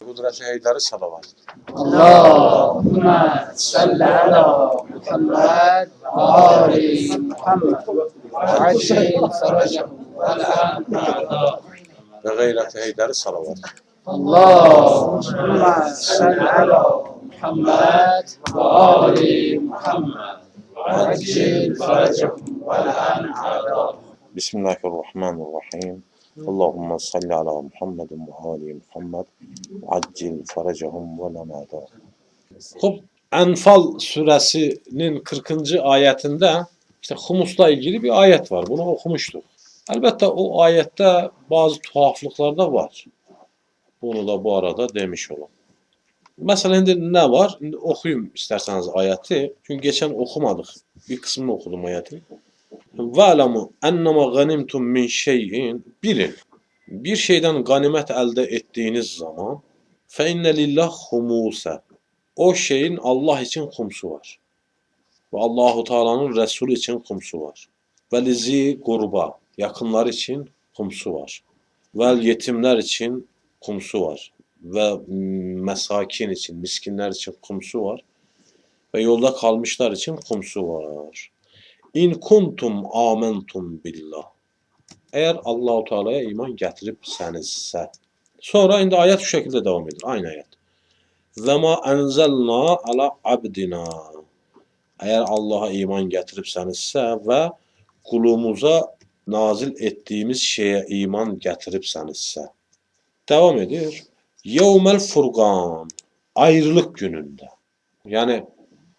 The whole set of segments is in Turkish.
قدرة داره الصلوات اللهم صل على محمد وآل محمد وعجل فرجه والآن بغيرة هيدر الصلوات اللهم صل على محمد وآل محمد وعجل فرجه والآن بسم الله الرحمن الرحيم Allahümme salli ala Muhammedin ve ali Muhammed. Accil ferecehum ve lemada. Hop, Enfal suresinin 40. ayetinde işte humusla ilgili bir ayet var. Bunu okumuştuk. Elbette o ayette bazı tuhaflıklar da var. Bunu da bu arada demiş olalım. Mesela şimdi ne var? Şimdi okuyayım isterseniz ayeti. Çünkü geçen okumadık. Bir kısmını okudum ayeti. Ve'lemu ennema ganimtum min şeyin bilin. Bir şeyden ganimet elde ettiğiniz zaman fe inne lillah. O şeyin Allah için kumsu var. Ve Allahu Teala'nın Resulü için kumsu var. Ve lizi kurba. Yakınlar için kumsu var. Ve yetimler için kumsu var. Ve mesakin için, miskinler için kumsu var. Ve yolda kalmışlar için kumsu var. İn kuntum amentum billah. Eğer Allahu Teala'ya iman getiripsənizsə. Sonra indi ayet şu şekilde devam edir. Aynı ayet. Ve ma enzelna ala abdina. Eğer Allah'a iman getiripsənizsə ve kulumuza nazil ettiğimiz şeye iman getiripsənizsə. Devam edir. Yevmel furgan. Ayrılık gününde. Yani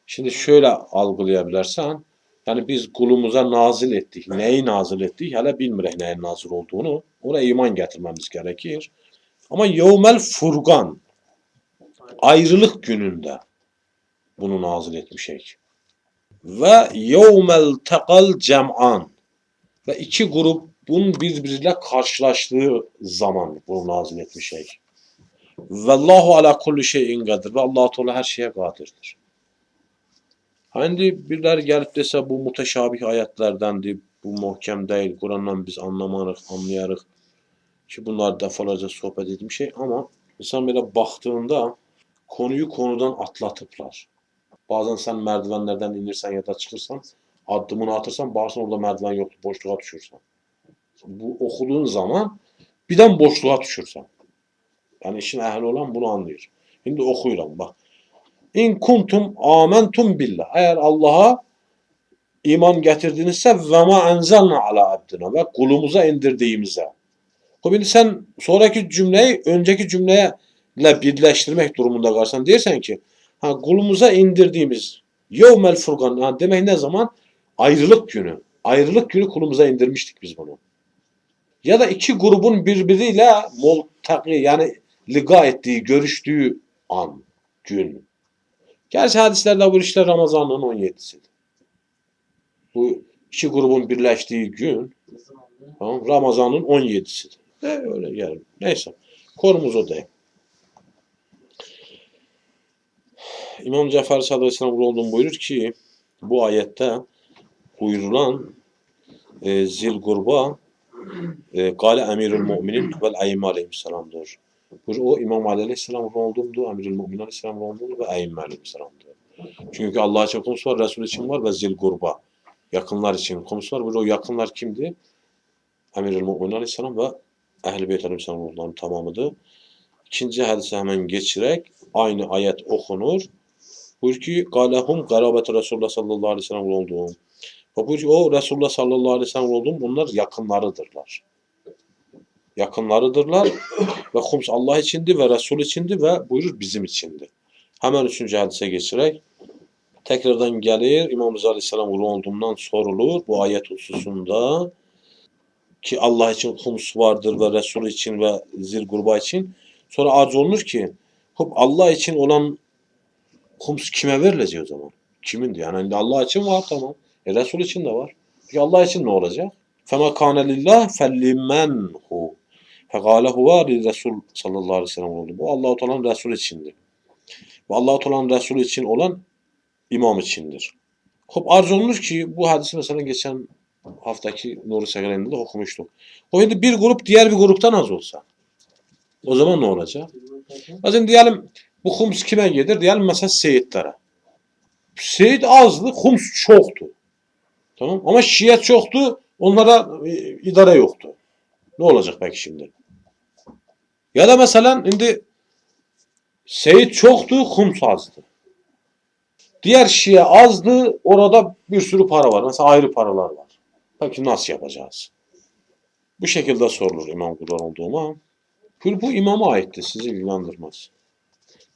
şimdi şöyle algılayabilirsen yani biz kulumuza nazil ettik. Neyi nazil ettik? Hele bilmirek neyin nazil olduğunu. Ona iman getirmemiz gerekir. Ama yevmel furgan ayrılık gününde bunu nazil etmişek. Ve yevmel tekal cem'an ve iki grubun birbiriyle karşılaştığı zaman bunu nazil etmişek. Vallahu ala kulli şeyin kadir ve Allah Teala her şeye kadirdir. Hani birler gelip dese bu muteşabih ayetlerdendi, bu muhkem değil, Kur'an'dan biz anlamarıq, anlayarıq ki bunlar defalarca sohbet ettiğim şey ama insan böyle baktığında konuyu konudan atlatıplar. Bazen sen merdivenlerden inirsen ya da çıkırsan adımını atırsan bağırsan orada merdiven yoktu, boşluğa düşürsen. Bu okuduğun zaman birden boşluğa düşürsen. Yani işin ehli olan bunu anlıyor. Şimdi okuyuram bak. İn kuntum amentum billah. Eğer Allah'a iman getirdinizse ve ma enzelna ala abdina ve kulumuza indirdiğimize. Şimdi sen sonraki cümleyi önceki cümleye birleştirmek durumunda kalsan dersen ki ha kulumuza indirdiğimiz yevmel furkan yani demek ne zaman? Ayrılık günü. Ayrılık günü kulumuza indirmiştik biz bunu. Ya da iki grubun birbiriyle multaki yani liga ettiği, görüştüğü an, gün. Gerçi hadislerde bu işler Ramazan'ın 17'sidir. Bu iki grubun birleştiği gün tamam, Ramazan'ın 17'sidir. E, öyle yani. Neyse. Konumuz o değil. İmam Cafer Sadı Aleyhisselam buyurur ki bu ayette buyurulan e, zil kurba e, Gale emirül müminin vel eyyime aleyhisselamdır. Bu o İmam Ali Aleyhisselam olduğumdu, Emirül Mümin Aleyhisselam olduğumdu ve Eyyime Aleyhisselam'dı. Çünkü Allah için konusu var, Resul için var ve zil kurba. Yakınlar için konusu var. Burada o yakınlar kimdi? Emirül Mümin Aleyhisselam ve Ehl-i Beyt Aleyhisselam onların tamamıdır. İkinci hadise hemen geçirerek aynı ayet okunur. Buyur ki galehum garabet Resulullah sallallahu aleyhi ve sellem olduğum. Buyur ki o Resulullah sallallahu aleyhi ve sellem olduğum bunlar yakınlarıdırlar Yakınlarıdırlar ve hums Allah içindi ve Resul içindi ve buyurur bizim içindi. Hemen üçüncü hadise geçirerek tekrardan gelir İmam Rıza Aleyhisselam ulu olduğundan sorulur bu ayet hususunda ki Allah için hums vardır ve Resul için ve zil gruba için. Sonra arz olunur ki hop Allah için olan hums kime verilecek o zaman? Kimindi? Yani hani Allah için var tamam. E Resul için de var. Peki Allah için ne olacak? فَمَا كَانَ لِلّٰهِ فَلِّمَنْ Fekale huve Resul sallallahu aleyhi ve sellem oldu. Bu Allah-u Teala'nın Resul içindi. Ve Allah-u Teala'nın Resul için olan imam içindir. Hop arz olunur ki bu hadisi mesela geçen haftaki Nuri Segeren'de de okumuştuk. O şimdi bir grup diğer bir gruptan az olsa. O zaman ne olacak? Bakın diyelim bu hums kime gelir? Diyelim mesela seyitlere. Seyit azdı, hums çoktu. Tamam ama şiye çoktu, onlara e, idare yoktu. Ne olacak peki şimdi? Ya da mesela şimdi Seyit çoktu, hums azdı. Diğer şiye azdı, orada bir sürü para var. Mesela ayrı paralar var. Peki nasıl yapacağız? Bu şekilde sorulur imam kurban olduğuma. Bu, bu imama aitti, sizi ilgilendirmez.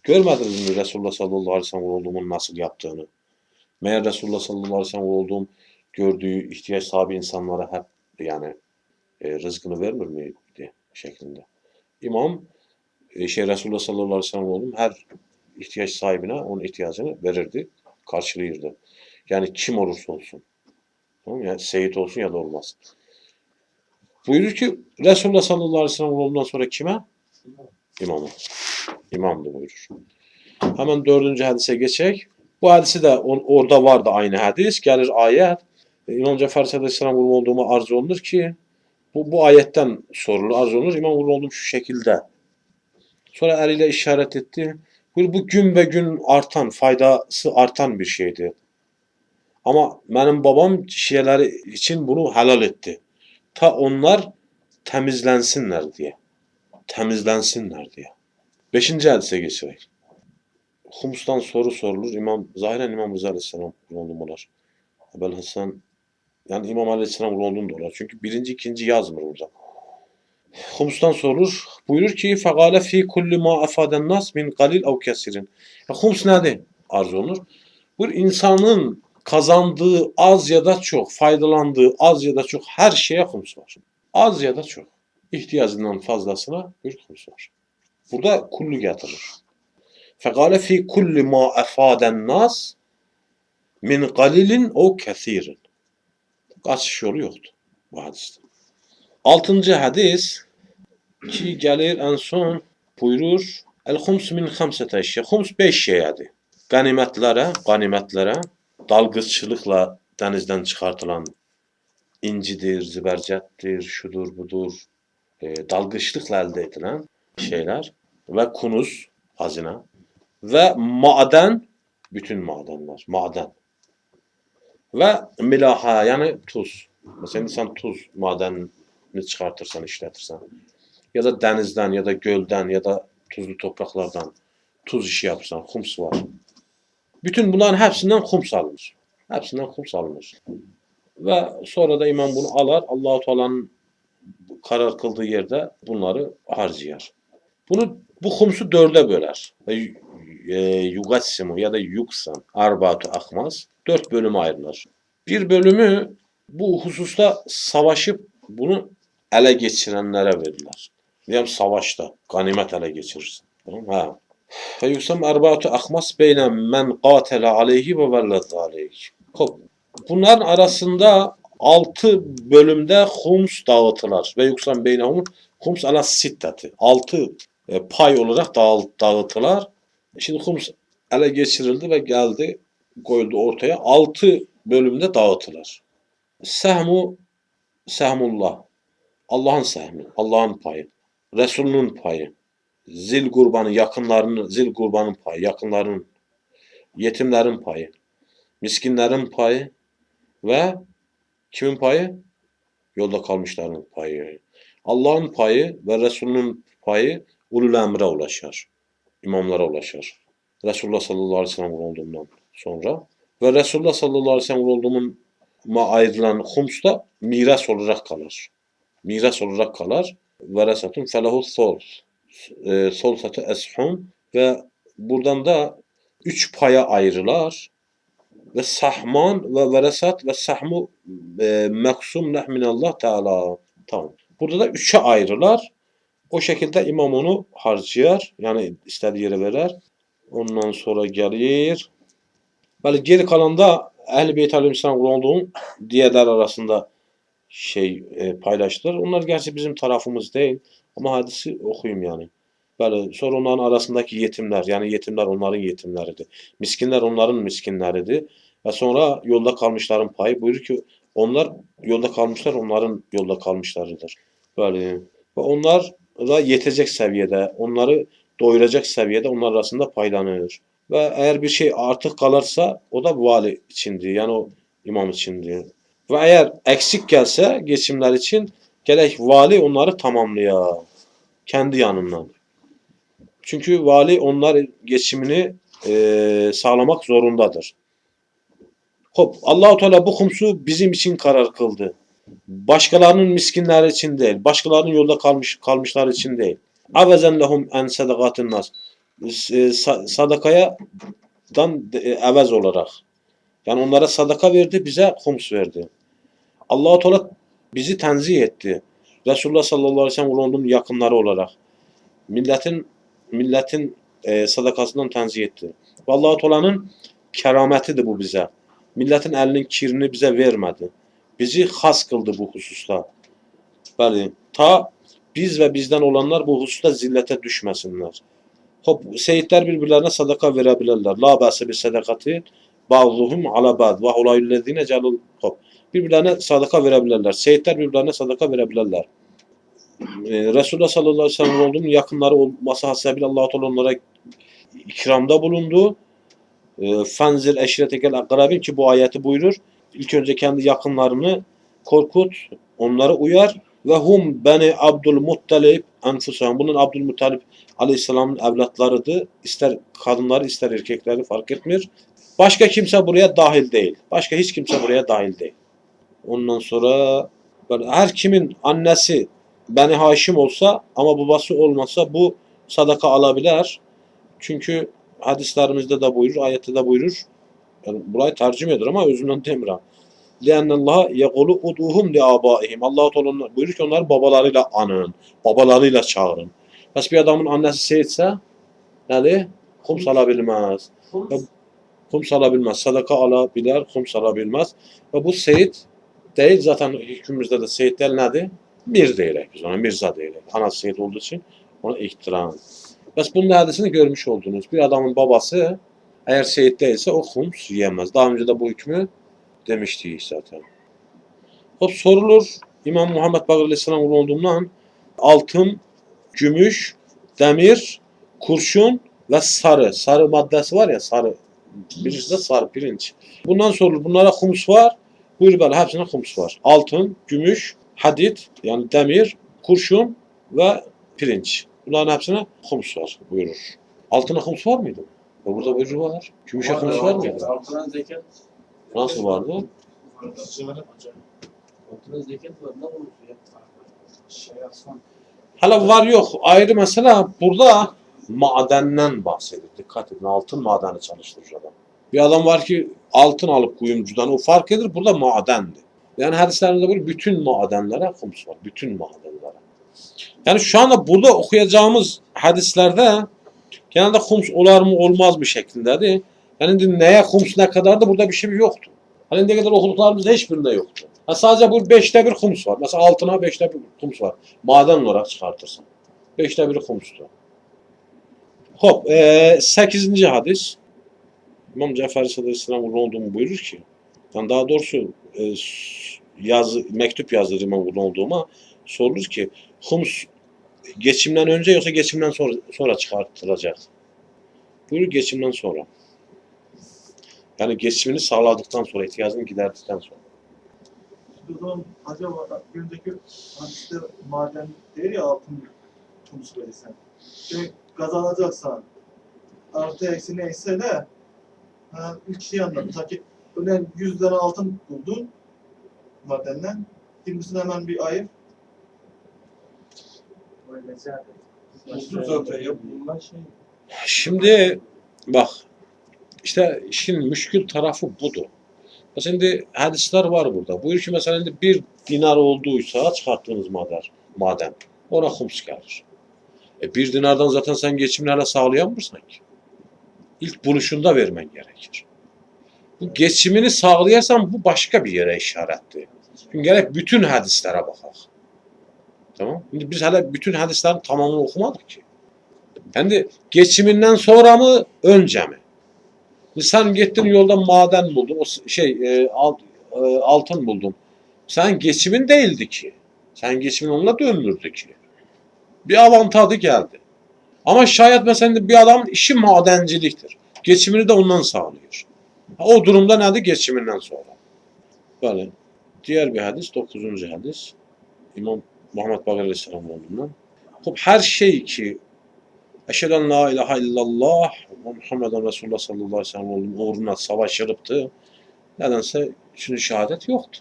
Görmediniz mi Resulullah sallallahu aleyhi ve sellem olduğumun nasıl yaptığını? Meğer Resulullah sallallahu aleyhi ve sellem olduğum gördüğü ihtiyaç sahibi insanlara hep yani e, rızkını vermiyor muydu şeklinde. İmam e, şey Resulullah sallallahu aleyhi ve sellem olduğum her ihtiyaç sahibine onun ihtiyacını verirdi, karşılıyordu. Yani kim olursa olsun. Tamam? Yani seyit olsun ya da olmaz. Buyurur ki Resulullah sallallahu aleyhi ve sellem olduğundan sonra kime? İmama. İmamdı buyurur. Hemen dördüncü hadise geçecek. Bu hadisi de on- orada vardı aynı hadis. Gelir ayet. E, İmam Cafer Aleyhisselam vurum olduğuma arz olunur ki bu, bu ayetten sorulur, arz olunur. İmam vurum olduğum şu şekilde. Sonra eliyle işaret etti. Bu, bu gün ve gün artan, faydası artan bir şeydi. Ama benim babam şiyeleri için bunu helal etti. Ta onlar temizlensinler diye. Temizlensinler diye. Beşinci hadise geçerek. Hums'tan soru sorulur. İmam, zahiren İmam Rıza Aleyhisselam kullanılmalar. Ebel Hasan, yani İmam Aleyhisselam olduğunu dolar. Çünkü birinci, ikinci yazmır burada. Hums'tan sorulur. Buyurur ki fagale fi kulli ma afaden nas min galil av kesirin. E, hums nedir? Arz olunur. Bu insanın kazandığı az ya da çok, faydalandığı az ya da çok her şeye hums var. Az ya da çok. İhtiyacından fazlasına bir hums var. Burada kullu getirir. Fegale fi kulli ma afaden nas min galilin o kesirin. Kaçış yolu yoktu bu hadiste. Altıncı hadis ki gelir en son buyurur El hums min hamsete eşya. Hums beş şeydi. Ganimetlere, ganimetlere dalgıççılıkla denizden çıkartılan incidir, zibercettir, şudur budur, e, dalgıçlıkla elde edilen şeyler ve kunuz, hazine ve maden, bütün madenler, maden ve milaha yani tuz. Mesela sen tuz madenini çıkartırsan, işletirsen ya da denizden ya da gölden ya da tuzlu topraklardan tuz işi yapırsan, hums var. Bütün bunların hepsinden hums alınır. Hepsinden hums alınır. Ve sonra da imam bunu alar. Allahu Teala'nın karar kıldığı yerde bunları harcayar. Bunu bu humsu dörde böler. E, ya da yuksan arbatu akmaz. Dört bölüme ayrılır. Bir bölümü bu hususta savaşıp bunu ele geçirenlere verirler. Diyelim savaşta ganimet ele geçirirsin. Tamam? Ha. Ve yuksam arbatu akmas beyne men qatele aleyhi ve vellez aleyhi. Bunların arasında altı bölümde hums dağıtılır. Ve yuksam beynehum hums ala sitteti. Altı e, pay olarak dağıl, dağıtılar. Şimdi hums ele geçirildi ve geldi koyuldu ortaya. Altı bölümde dağıtılır. Sehmu sehmullah. Allah'ın sehmi, Allah'ın payı. Resulünün payı. Zil kurbanı, yakınlarının, zil kurbanın payı, yakınlarının, yetimlerin payı, miskinlerin payı ve kimin payı? Yolda kalmışların payı. Allah'ın payı ve Resulünün payı ulul emre ulaşır. İmamlara ulaşır. Resulullah sallallahu aleyhi ve sellem olduğundan sonra ve Resulullah sallallahu aleyhi ve sellem ayrılan hums da miras olarak kalır. Miras olarak kalır. Veresatun felehu sol. E, sol satı eshum ve buradan da üç paya ayrılar. Ve sahman ve veresat ve sahmu e, meksum minallah teala. Tamam. Burada da üçe ayrılar. O şekilde imam onu harcayar. Yani istediği yere verer. Ondan sonra gelir. Böyle geri kalanda Ehl-i Beyt Aleyhisselam olduğum diğerler arasında şey e, paylaştılar. Onlar gerçi bizim tarafımız değil. Ama hadisi okuyayım yani. Böyle sonra onların arasındaki yetimler yani yetimler onların yetimleriydi. Miskinler onların miskinleriydi. Ve sonra yolda kalmışların payı buyurur ki onlar yolda kalmışlar onların yolda kalmışlarıdır. Böyle ve onlar yetecek seviyede, onları doyuracak seviyede onlar arasında paylanır. Ve eğer bir şey artık kalırsa o da vali içindir. Yani o imam içindir. Ve eğer eksik gelse geçimler için gerek vali onları tamamlaya. Kendi yanından. Çünkü vali onlar geçimini eee, sağlamak zorundadır. Hop Allahu Teala bu kumsu bizim için karar kıldı. Başkalarının miskinler için değil, başkalarının yolda kalmış kalmışlar için değil. Avezen lehum en sadakatin nas. E, sa- Sadakaya dan e, evez olarak. Yani onlara sadaka verdi, bize hums verdi. Allahu Teala bizi tenzih etti. Resulullah sallallahu aleyhi ve sellem onun yakınları olarak. Milletin milletin e, sadakasından tenzih etti. Ve Allah-u Teala'nın kerametidir bu bize. Milletin elinin kirini bize vermedi. Bizi has kıldı bu hususta. Bəli, ta biz ve bizden olanlar bu hususta zillete düşmesinler. Hop, seyitler birbirlerine sadaka verebilirler. La ba'se bir sadakati ba'duhum ala ba'd ve hulayüllezine celul hop. Birbirlerine sadaka verebilirler. Seyitler birbirlerine sadaka verebilirler. Ee, Resulullah sallallahu aleyhi ve sellem olduğunun yakınları olması hasebiyle Allah-u Teala onlara ikramda bulundu. Ee, Fenzir eşretekel akrabin ki bu ayeti buyurur. İlk önce kendi yakınlarını korkut, onları uyar ve hum beni Abdülmuttalib enfusahum. Bunun Abdülmuttalib aleyhisselamın evlatlarıdır. İster kadınları ister erkekleri fark etmiyor. Başka kimse buraya dahil değil. Başka hiç kimse buraya dahil değil. Ondan sonra her kimin annesi Beni Haşim olsa ama babası olmasa bu sadaka alabilir. Çünkü hadislerimizde de buyurur, ayette de buyurur. Yani burayı tercüme eder ama özünden demirəm. لِأَنَّ اللّٰهَ يَقُولُ اُدُوهُمْ لِآبَائِهِمْ Allah-u Teala buyurur ki onları babalarıyla anın, babalarıyla çağırın. Bəs bir adamın annesi seyitse, yani kum salabilmez. Kum salabilmez, sadaka alabilir, kum salabilmez. Ve bu seyit değil zaten hükmümüzde de seyitler nedir? Mir deyirək biz ona, Mirza deyirək. Anası seyit olduğu için ona ihtiram. Bəs bunun hadisini görmüş oldunuz. Bir adamın babası eğer seyit değilse o hums yiyemez. Daha önce de bu hükmü demiştik zaten. Hop sorulur. İmam Muhammed Bakır Aleyhisselam olduğundan altın, gümüş, demir, kurşun ve sarı. Sarı maddesi var ya sarı. Birisi de sarı pirinç. Bundan sorulur. Bunlara hums var. Buyur böyle hepsine hums var. Altın, gümüş, hadit yani demir, kurşun ve pirinç. Bunların hepsine hums var buyurur. Altına hums var mıydı? Burada buyurur var. Gümüşe hums var mıydı? Altına zekat. Nasıl vardı? Hala var yok ayrı mesela burada madenden bahsediyor. Dikkat edin altın madeni çalıştırır adam. Bir adam var ki altın alıp kuyumcudan o fark edir burada madendi. Yani hadislerde böyle bütün madenlere hums var. Bütün madenlere. Yani şu anda burada okuyacağımız hadislerde genelde hums olar mı olmaz mı şeklindedir. Yani neye hums ne kadar da burada bir şey yoktu. Hani ne kadar okuduklarımızda hiçbirinde yoktu. Ha sadece bu beşte bir hums var. Mesela altına beşte bir hums var. Maden olarak çıkartırsın. Beşte bir humstu. Hop, e, 8. hadis. İmam Cafer Aleyhisselam olduğumu buyurur ki, yani daha doğrusu e, yazı, mektup yazdır İmam olduğuma sorulur ki, hums geçimden önce yoksa geçimden sonra, sonra çıkartılacak. Buyurur geçimden sonra. Yani geçimini sağladıktan sonra, ihtiyacını giderdikten sonra. O zaman acaba önceki hadiste maden değil ya altın tüm söylesen. Şey kazanacaksan artı eksi neyse de ha, ilk şey anladım. Sanki öyle 100 tane altın buldun madenden. 20'sini hemen bir ayır. Bunlar şey. Şimdi bak işte işin müşkül tarafı budur. Şimdi hadisler var burada. Buyur ki mesela şimdi bir dinar olduysa çıkarttığınız maden, maden ona hums gelir. E bir dinardan zaten sen geçimini hala sağlayamıyorsun ki. İlk buluşunda vermen gerekir. Bu geçimini sağlayarsan bu başka bir yere işaretli. Çünkü gerek bütün hadislere bakalım. Tamam. Şimdi biz hala bütün hadislerin tamamını okumadık ki. Yani geçiminden sonra mı, önce mi? Sen gittin yolda maden buldun, o şey e, alt- e, altın buldun. Sen geçimin değildi ki. Sen geçimin onunla döndürdü ki. bir avantajı geldi. Ama şayet mesela bir adamın işi madenciliktir. Geçimini de ondan sağlıyor. O durumda nedir? Geçiminden sonra. Böyle. Diğer bir hadis, dokuzuncu hadis. İmam Muhammed Bakır Aleyhisselam olduğundan. Her şey ki Eşhedü en la ilahe illallah ve Muhammeden Resulullah sallallahu aleyhi ve sellem uğruna savaşırıptı. Nedense üçüncü şehadet yoktu.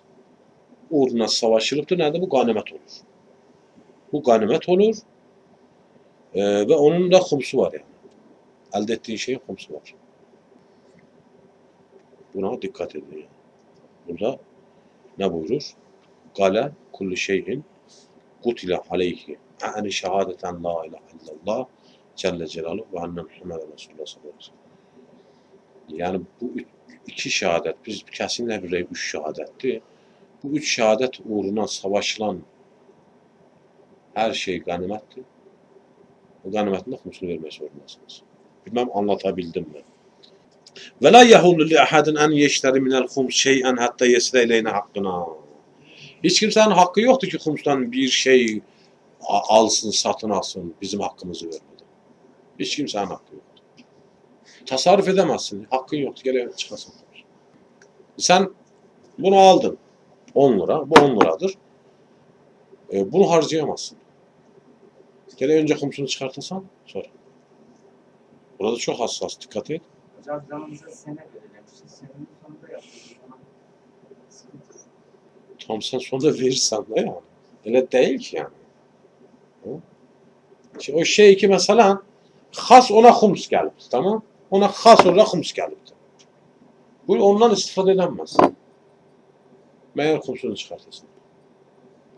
Uğruna savaşırıptı. Nerede? Bu ganimet olur. Bu ganimet olur. Ee, ve onun da kumsu var yani. Elde ettiği şeyin kumsu var. Buna dikkat edin yani. Burada ne buyurur? Gale kullu şeyin kutile aleyhi a'ni şehadeten la ilahe illallah Celle Celaluhu ve anne Muhammed Resulullah sallallahu. Yani bu iki şehadet, biz kesinlikle bir üç şehadetti. Bu üç şehadet uğruna savaşılan her şey ganimettir. Bu ganimetin de humusunu vermek zorundasınız. Bilmem anlatabildim mi? Ve la yahullu li ahadin en yeşteri minel hums şey'en hatta yesre ileyne hakkına. Hiç kimsenin hakkı yoktu ki humstan bir şey alsın, satın alsın, bizim hakkımızı vermeden. Hiç kimsenin hakkı yoktu. Tasarruf edemezsin. Hakkın yoktu. Gel çıkasın. Sen bunu aldın. 10 lira. Bu 10 liradır. E, bunu harcayamazsın. Gel önce komşunu çıkartırsan sonra. Burada çok hassas. Dikkat et. Hocam canımıza sene belirlemişiz. Senenin sonunda yapıyoruz. Sıkıntı. Tam sen sonunda verirsen de yani. Öyle değil ki yani. Hı? O şey ki mesela has ona hums geldi. Tamam? Ona has olarak hums geldi. Bu ondan istifade edemez. Meğer kumsunu çıkartırsın.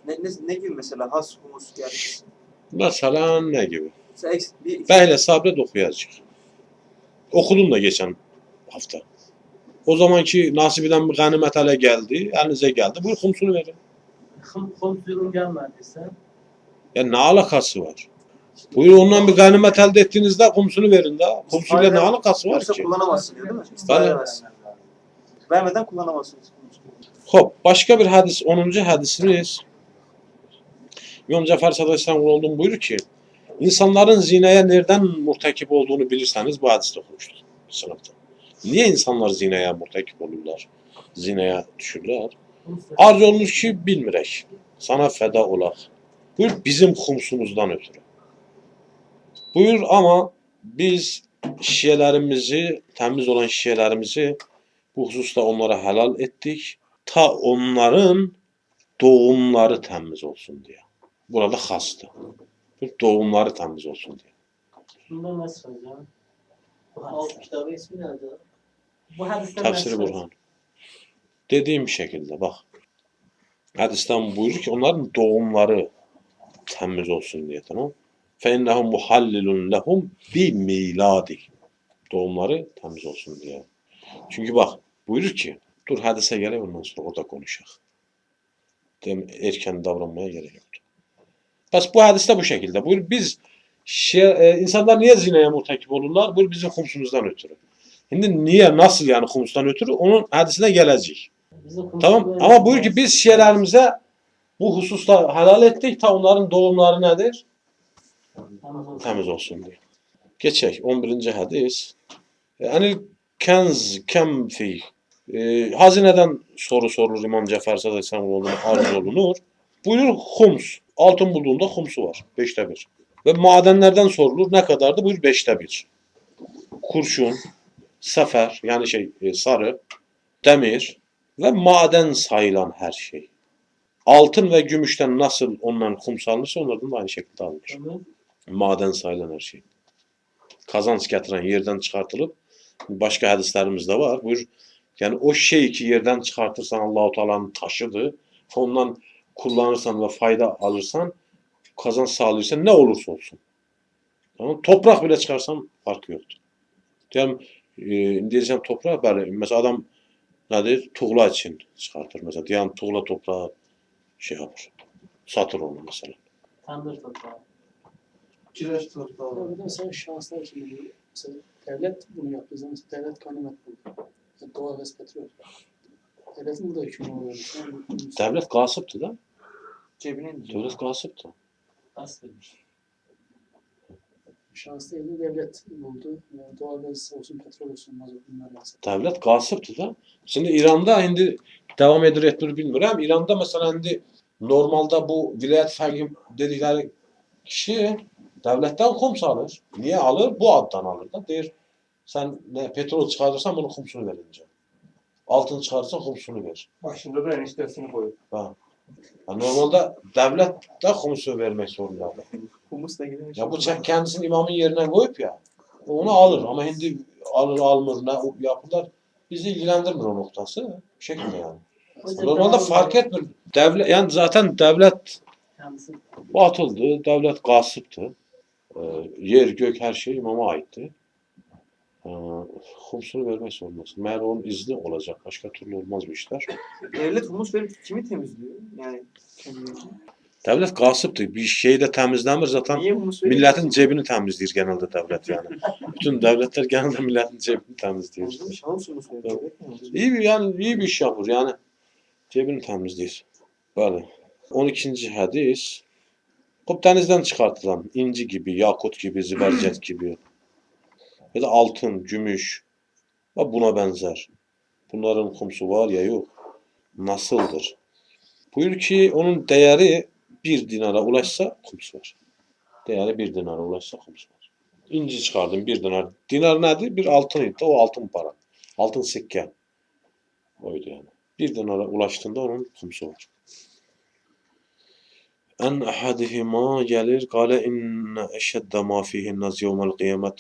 Ne, ne, ne gibi mesela has humus yani? Mesela ne gibi? Behle sabret okuyacak. Okudum da geçen hafta. O zamanki nasibiden bir ganimet hale geldi, elinize geldi. Buyur kumsunu verin. Durum gelmediyse Ya ne alakası var? Buyur ondan bir ganimet elde ettiğinizde kumsunu verin de. Kumsuyla ne alakası var Yoksa ki? kullanamazsın diyor değil mi? Edemezsin. Vermeden kullanamazsınız. Hop başka bir hadis, 10. hadisimiz. İmam Cafer Sadık olduğunu buyurur ki insanların zineye nereden murtakip olduğunu bilirseniz bu hadiste okumuştuk sınıfta. Niye insanlar zineye murtakip olurlar? Zineye düşürler? Arz olmuş ki bilmirek. Sana feda olak. Buyur bizim kumsumuzdan ötürü. Buyur ama biz şişelerimizi, temiz olan şişelerimizi bu hususta onlara helal ettik. Ta onların doğumları temiz olsun diye. Burada hastı. Bu doğumları temiz olsun diye. Bunda nasıl hocam? Bu kitabın ismi nerede? bu hadiste Tefsiri? Burhan. Dediğim şekilde bak. Hadisten buyurur ki onların doğumları temiz olsun diye tamam. فَاِنَّهُمْ مُحَلِّلٌ لَهُمْ بِمِيلَادِ Doğumları temiz olsun diye. Çünkü bak buyurur ki dur hadise gele ondan sonra orada konuşak. Dem erken davranmaya gerek yoktu. Bas bu hadiste bu şekilde. Buyur biz şey, e, insanlar niye zineye muhtakip olurlar? Buyur bizim kumsumuzdan ötürü. Şimdi niye, nasıl yani humustan ötürü onun hadisine gelecek. Bizim kumsuz Tamam böyle ama buyur ki olmaz. biz şiirlerimize bu hususta helal ettik. Ta onların doğumları nedir? Temiz olsun. Diye. Geçek 11. hadis. E, Anil kenz kem fi. E, hazineden soru sorulur İmam Cafer Sadık Semoğlu'na arz olunur. Buyurur hums. Altın bulduğunda humsu var. Beşte bir. Ve madenlerden sorulur. Ne kadardı? Buyur beşte bir. Kurşun, sefer yani şey e, sarı, demir ve maden sayılan her şey. Altın ve gümüşten nasıl ondan hums alınırsa onlardan da aynı şekilde alınır. Tamam. Maden sayılan her şey. Kazanç getiren yerden çıkartılıp başka hadislerimizde var. Buyur yani o şeyi ki yerden çıkartırsan Allahu Teala'nın taşıdığı ondan kullanırsan ve fayda alırsan kazanç sağlıyorsan ne olursa olsun. Tamam? Toprak bile çıkarsan farkı yoktu. Diyelim e, diyeceğim toprak böyle mesela adam nedir? Tuğla için çıkartır mesela. Diyelim tuğla toprağı şey yapar. Satır onu mesela. Tandır toprağı. Kireç bir de mesela şanslar şimdi bu- mesela devlet bunu yaptığı zaman mesela devlet ganimet buldu. Yani doğal gaz petrol. Devletin burada hükmü oluyor. Yani Devlet gasıptı da. Cebine indiriyor. Devlet gasıptı. Asılmış. Şahıs değil de devlet buldu. Yani doğalgaz olsun, petrol olsun, mazot bunlar yazdı. Devlet gasıptı da. Şimdi İran'da indi devam edir etmir bilmiyorum. İran'da mesela indi normalde bu vilayet fərqi dedikleri kişi devletten kum alır. Niye alır? Bu addan alır da. Der sen ne petrol çıkarırsan bunun kumsunu verince. Altın çıkarırsan kumsunu ver. Başında da eniştesini koyuyor. Ha. Ya normalde devlet de kumsunu vermek zorunda. Humusla ilgili bir şey Ya bu çek kendisini imamın yerine koyup ya onu alır ama hindi alır almır ne yapırlar bizi ilgilendirmiyor o noktası. Bu şekilde yani. Normalde fark etmiyor. Devlet, yani zaten devlet batıldı, devlet gasıptı. Ee, yer, gök her şey imama aitti. Ee, humsunu vermek zorundasın. Meğer onun izni olacak. Başka türlü olmaz bu işler. Devlet humus verip kimi temizliyor? Yani kendini. Devlet gasıptı. Bir şey de temizlenmir zaten. Milletin cebini temizleyir genelde devlet yani. Bütün devletler genelde milletin cebini temizleyir. İyi bir yani iyi bir iş yapır yani. Cebini temizleyir. Böyle. 12. hadis. Kop denizden çıkartılan inci gibi, yakut gibi, zibercet gibi ya da altın, gümüş ve buna benzer. Bunların kumsu var ya yok. Nasıldır? Buyur ki onun değeri bir dinara ulaşsa kumsu var. Değeri bir dinara ulaşsa kumsu var. İnci çıkardım bir dinar. Dinar nedir? Bir altın idi. O altın para. Altın sikke. Oydu yani. Bir dinara ulaştığında onun kumsu var en ahadihima gelir kale inne eşedde ma fihin naz yevmel kıyamet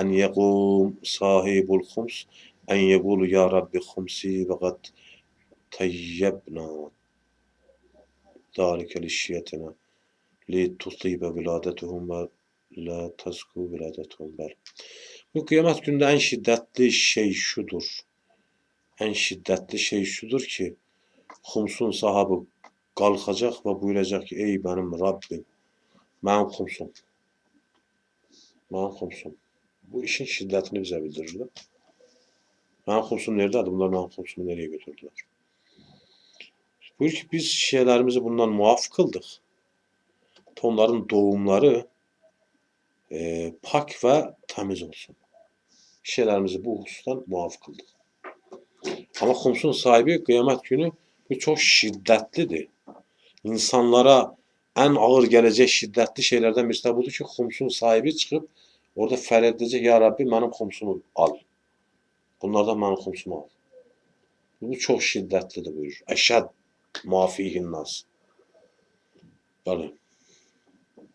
en yegum sahibul khums en yegulu ya Rabbi khumsi ve gad tayyebna dalike lişiyetine li tutibe viladetuhum ve la tazku viladetuhum bel. Bu kıyamet günde en şiddetli şey şudur. En şiddetli şey şudur ki Hums'un sahabı kalkacak ve buyuracak ki ey benim Rabbim ben kumsum. Ben kumsum. Bu işin şiddetini bize bildirirler. Ben kumsum neredeydi? Bunlar ben kumsumu nereye götürdüler? Buyur ki biz şeylerimizi bundan muaf kıldık. Onların doğumları e, pak ve temiz olsun. Şeylerimizi bu husustan muaf kıldık. Ama kumsun sahibi kıyamet günü bu çok şiddetlidir. İnsanlara en ağır gelecek şiddetli şeylerden birisi de budur ki kumsun sahibi çıkıp orada feryat edecek ya Rabbi benim kumsumu al. Bunlardan benim kumsumu al. Bu çok şiddetlidir buyur. Eşed mafihin nas. Böyle.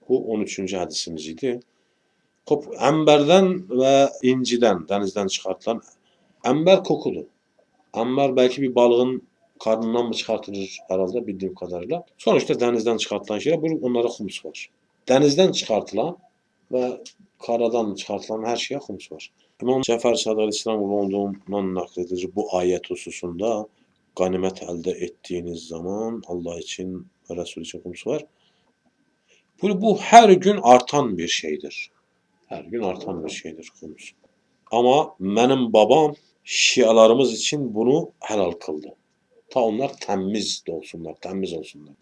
Bu 13. hadisimiz idi. Kop, emberden ve inciden, denizden çıkartılan ember kokulu. Amber belki bir balığın karnından mı çıkartılır herhalde bildiğim kadarıyla. Sonuçta denizden çıkartılan şeyler bu onlara humus var. Denizden çıkartılan ve karadan çıkartılan her şeye humus var. İmam Sadık Aleyhisselam olduğundan nakledilir bu ayet hususunda ganimet elde ettiğiniz zaman Allah için ve Resul için humus var. Bu, bu her gün artan bir şeydir. Her gün artan bir şeydir humus. Ama benim babam Şialarımız için bunu helal kıldı. Ta onlar temiz de olsunlar, temiz olsunlar.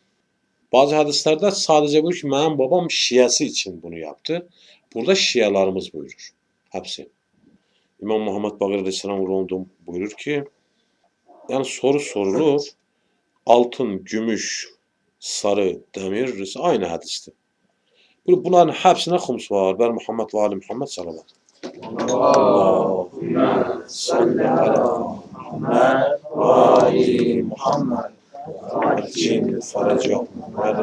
Bazı hadislerde sadece bu ki benim babam Şiası için bunu yaptı. Burada Şialarımız buyurur. Hepsi. İmam Muhammed Bakır Aleyhisselam olduğum buyurur ki yani soru sorulur. Altın, gümüş, sarı, demir aynı hadiste. Bunların hepsine hums var. Ben Muhammed ve Ali Muhammed salavat. Allahümme salli ala Muhammed ve ali Muhammed. Acil faracahum ve